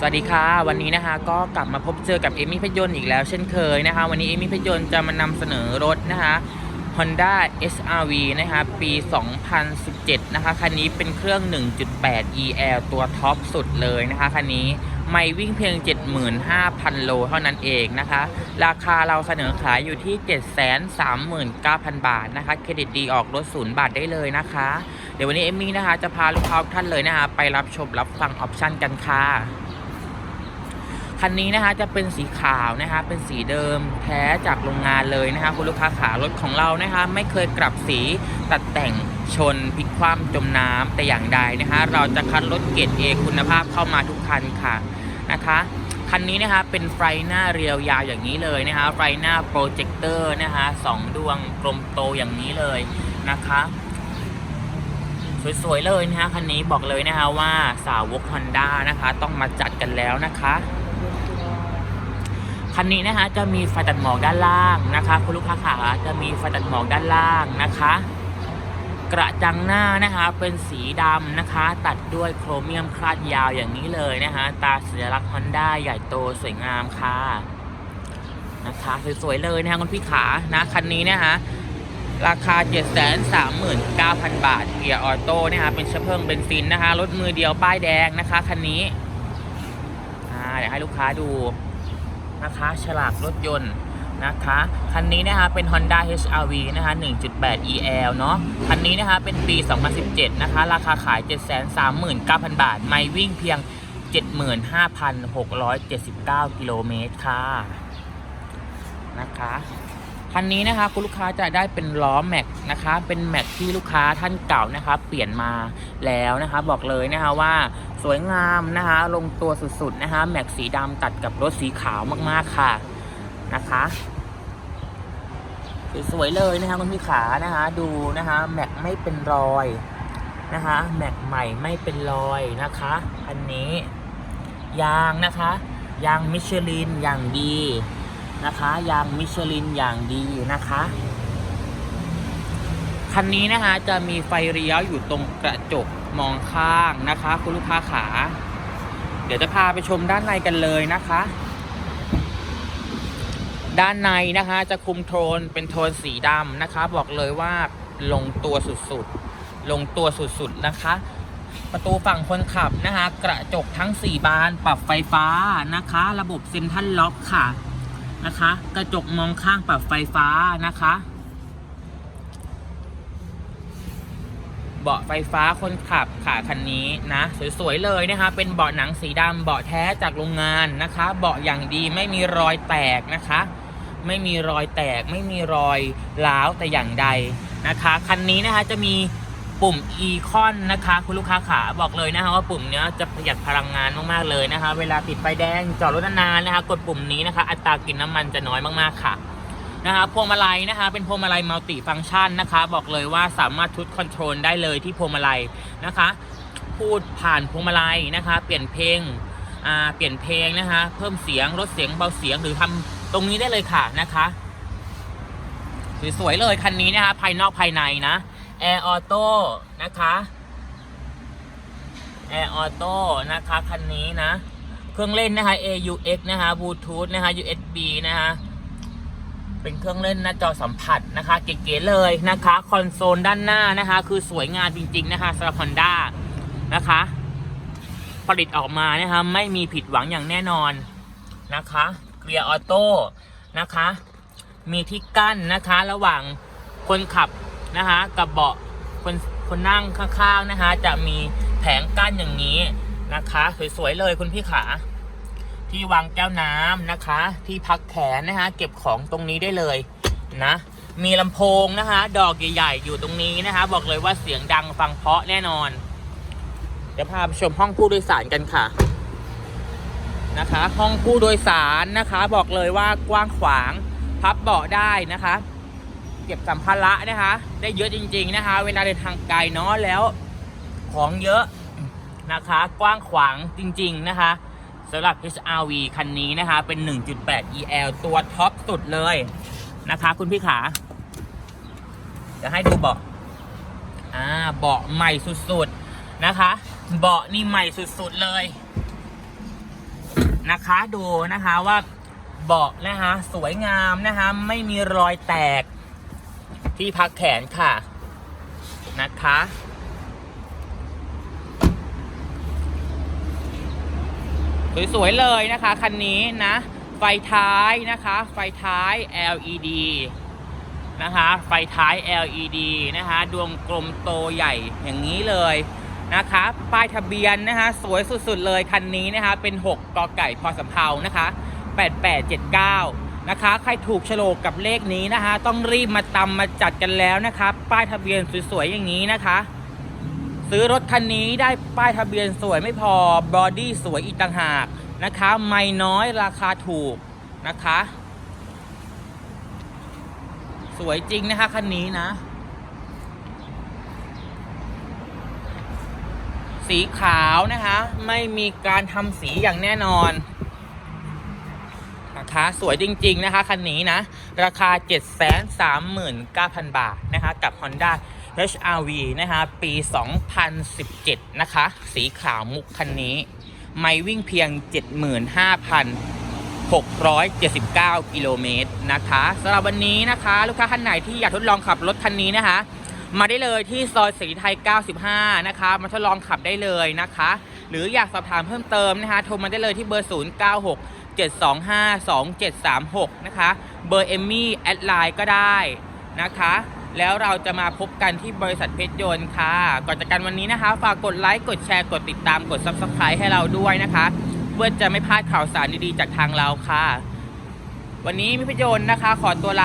สวัสดีค่ะ วันนี้นะคะก็กลับมาพบเจอกับเอมี่พยนต์อีกแล้วเช่นเคยนะคะ วันนี้เอมี่พยนต์จะมานำเสนอรถนะคะ Honda SRV นะคะปี 2017 นะคะ คันนี้เป็นเครื่อง 1.8 EL ตัวท็อปสุดเลยนะคะ คันนี้ไม่วิ่งเพียง 75,000 โลเท่านั้นเองนะคะ ราคาเราเสนอขายอยู่ที่ 739,000 บาทนะคะ เครดิตดีออกรถศูนย์บาทได้เลยนะคะ เดี๋ยววันนี้เอมมี่นะคะจะพาลูกค้าท่านเลยนะคะ ไปรับชมรับฟังออปชั่นกันค่ะ คันนี้นะคะจะเป็นสีขาวนะคะเป็นสีเดิมแท้จากโรงงานเลยนะคะคุณลูกค้าขารถของเรานะคะไม่เคยกลับสีตัดแต่งชนพลิกคว่ำจมน้ำแต่อย่างใดนะคะเราจะคัดรถเกรดเอคุณภาพเข้ามาทุกคันค่ะนะคะคันนี้นะคะเป็นไฟหน้าเรียวยาวอย่างนี้เลยนะคะไฟหน้าโปรเจคเตอร์นะคะสองดวงกลมโตอย่างนี้เลยนะคะสวยๆเลยนะคะคันนี้บอกเลยนะคะว่าสาวก Honda นะคะ ต้องมาจัดกันแล้วนะคะ คันนี้นะคะจะมีไฟตัดหมอกด้านล่างนะคะ คุณลูกค้าขาจะมีไฟตัดหมอกด้านล่างนะคะ กระจังหน้านะคะเป็นสีดำนะคะ ตัดด้วยโครเมียมคลาดยาวอย่างนี้เลยนะคะตาสัญลักษณ์ Honda ใหญ่โตสวยงามค่ะนะคะสวยๆเลยนะคะคุณพี่ขานะคันนี้นะคะราคา 739,000 บาท เกียร์ออโต้นะคะเป็นเชื้อเพลิงเบนซินนะคะ รถมือเดียวป้ายแดงนะคะ คันนี้ อ่า เดี๋ยวให้ลูกค้าดู นะคะฉลากรถยนต์นะคะคันนี้นะคะเป็น Honda HRV นะคะ1.8 EL เนาะคันนี้นะคะเป็นปี 2017 นะคะ ราคาขาย 739,000 บาท ไม่วิ่งเพียง 75,679 กิโลเมตรค่ะ นะคะ คันนี้นะคะคุณลูกค้าจะได้เป็นล้อแม็กนะคะ เป็นแม็กที่ลูกค้าท่านเก่านะคะ เปลี่ยนมาแล้วนะคะ บอกเลยนะคะว่าสวยงามนะคะ ลงตัวสุดๆนะคะแม็กสีดำตัดกับรถสีขาวมากๆค่ะนะคะสวยๆเลยนะคะคุณพี่ขานะคะดูนะคะแม็กไม่เป็นรอยนะคะแม็กใหม่ไม่เป็นรอยนะคะอันนี้ยางนะคะยางมิชลินอย่างดี นะคะ ยางมิชลินอย่างดีนะคะ คันนี้นะคะจะมีไฟเลี้ยวอยู่ตรงกระจกมองข้างนะคะ คุณลูกค้าขา เดี๋ยวจะพาไปชมด้านในกันเลยนะคะ ด้านในนะคะจะคุมโทนเป็นโทนสีดำนะคะ บอกเลยว่าลงตัวสุดๆ ลงตัวสุดๆนะคะประตูฝั่งคนขับนะคะ กระจกทั้ง 4 บาน ปรับไฟฟ้านะคะ ระบบเซ็นทรัลล็อกค่ะ นะคะ กระจกมองข้างปรับไฟฟ้านะคะ เบาะไฟฟ้าคนขับค่ะคันนี้นะสวยๆเลยนะคะ เป็นเบาะหนังสีดำเบาะแท้จากโรงงานนะคะ เบาะอย่างดีไม่มีรอยแตกนะคะ ไม่มีรอยแตกไม่มีรอยร้าวแต่อย่างใดนะคะ คันนี้นะคะจะมี ปุ่ม e c o n นนะคะ คุณลูกค้าขาบอกเลยนะคะว่าปุ่มเนี้ยจะประหยัดพลังงานมากๆเลยนะคะ เวลาติดไฟแดงจอดรถนานๆนะคะ กดปุ่มนี้นะคะ อัตรากินน้ำมันจะน้อยมากๆค่ะนะคะพวงมาลัยนะคะ เป็นพวงมาลัยมัลติฟังก์ชันนะคะ บอกเลยว่าสามารถทุดคอนโทรลได้เลยที่พวงมาลัยนะคะ พูดผ่านพวงมาลัยนะคะ เปลี่ยนเพลงเปลี่ยนเพลงนะคะ เพิ่มเสียงลดเสียงเบาเสียงหรือทำตรงนี้ได้เลยค่ะนะคะสวยๆเลยคันนี้นะคะ ภายนอกภายในนะ แอร์ออโต้นะคะแอร์ออโต้นะคะคันนี้นะ เครื่องเล่นนะคะ AUX นะคะบลูทูธนะคะ USB นะคะเป็นเครื่องเล่นหน้าจอสัมผัสนะคะ เก๋ๆเลยนะคะ คอนโซลด้านหน้านะคะ คือสวยงามจริง ๆ นะคะสำหรับ Honda นะคะ ผลิตออกมานะคะไม่มีผิดหวังอย่างแน่นอนนะคะเกียร์ออโต้นะคะ มีที่กั้นนะคะ ระหว่างคนขับ นะคะกับเบาะคนคนนั่งข้างๆนะคะ จะมีแผงกั้นอย่างนี้นะคะสวยๆเลยคุณพี่ขา ที่วางแก้วน้ำนะคะ ที่พักแขนนะคะ เก็บของตรงนี้ได้เลยนะ มีลำโพงนะคะ ดอกใหญ่ๆอยู่ตรงนี้นะคะ บอกเลยว่าเสียงดังฟังเพาะแน่นอนเดี๋ยวพาไปชมห้องผู้โดยสารกันค่ะนะคะ ห้องผู้โดยสารนะคะ บอกเลยว่ากว้างขวาง พับเบาะได้นะคะ เก็บสัมภาระนะคะ ได้เยอะจริง ๆนะคะ เวลาเดินทางไกลเนาะแล้วของเยอะนะคะ กว้างขวางจริง ๆนะคะสำหรับ HRV คันนี้นะคะ เป็น 1.8 EL ตัวท็อปสุดเลยนะคะ คุณพี่ขาจะให้ดูเบาะอ่าเบาะใหม่สุดๆนะคะ เบาะนี่ใหม่สุดๆเลยนะคะ ดูนะคะว่าเบาะนะคะ สวยงามนะคะ ไม่มีรอยแตก ที่พักแขนค่ะ นะคะ สวยๆเลยนะคะ คันนี้นะ ไฟท้ายนะคะ ไฟท้าย LED นะคะ ไฟท้าย LED นะคะ ดวงกลมโตใหญ่อย่างนี้เลยนะคะ ป้ายทะเบียนนะคะ สวยสุดๆเลยคันนี้นะคะ เป็น 6กกไก่พอสำเภานะคะ 8879 นะคะ ใครถูกโฉลกกับเลขนี้นะคะ ต้องรีบมาตำมาจัดกันแล้วนะคะ ป้ายทะเบียนสวยๆอย่างนี้นะคะ ซื้อรถคันนี้ได้ป้ายทะเบียนสวยไม่พอบอดี้สวยอีกต่างหากนะคะ ไม่น้อยราคาถูกนะคะ สวยจริงนะคะคันนี้นะ สีขาวนะคะ ไม่มีการทำสีอย่างแน่นอน นะคะ สวยจริง ๆ นะคะ คันนี้นะ ราคา 739,000 บาทนะคะ กับ Honda HRV นะคะ ปี 2017 นะคะ สีขาวมุกคันนี้ ไม่วิ่งเพียง 75,679 กิโลเมตรนะคะสำหรับวันนี้นะคะ ลูกค้าท่านไหนที่อยากทดลองขับรถคันนี้นะคะ มาได้เลยที่ซอยศรีไทย 95 นะคะ มาทดลองขับได้เลยนะคะ หรืออยากสอบถามเพิ่มเติมนะคะ โทรมาได้เลยที่เบอร์ 096 725 2736 นะคะ เบอร์เอมมี่แอดไลน์ก็ได้นะคะ แล้วเราจะมาพบกันที่บริษัทเพชรยนต์ค่ะ ก่อนจากกันวันนี้นะคะ ฝากกดไลค์ กดแชร์ กดติดตาม กด Subscribe ให้เราด้วยนะคะ เพื่อจะไม่พลาดข่าวสารดีๆ จากทางเราค่ะ วันนี้มิพยนต์นะคะ ขอตัวลา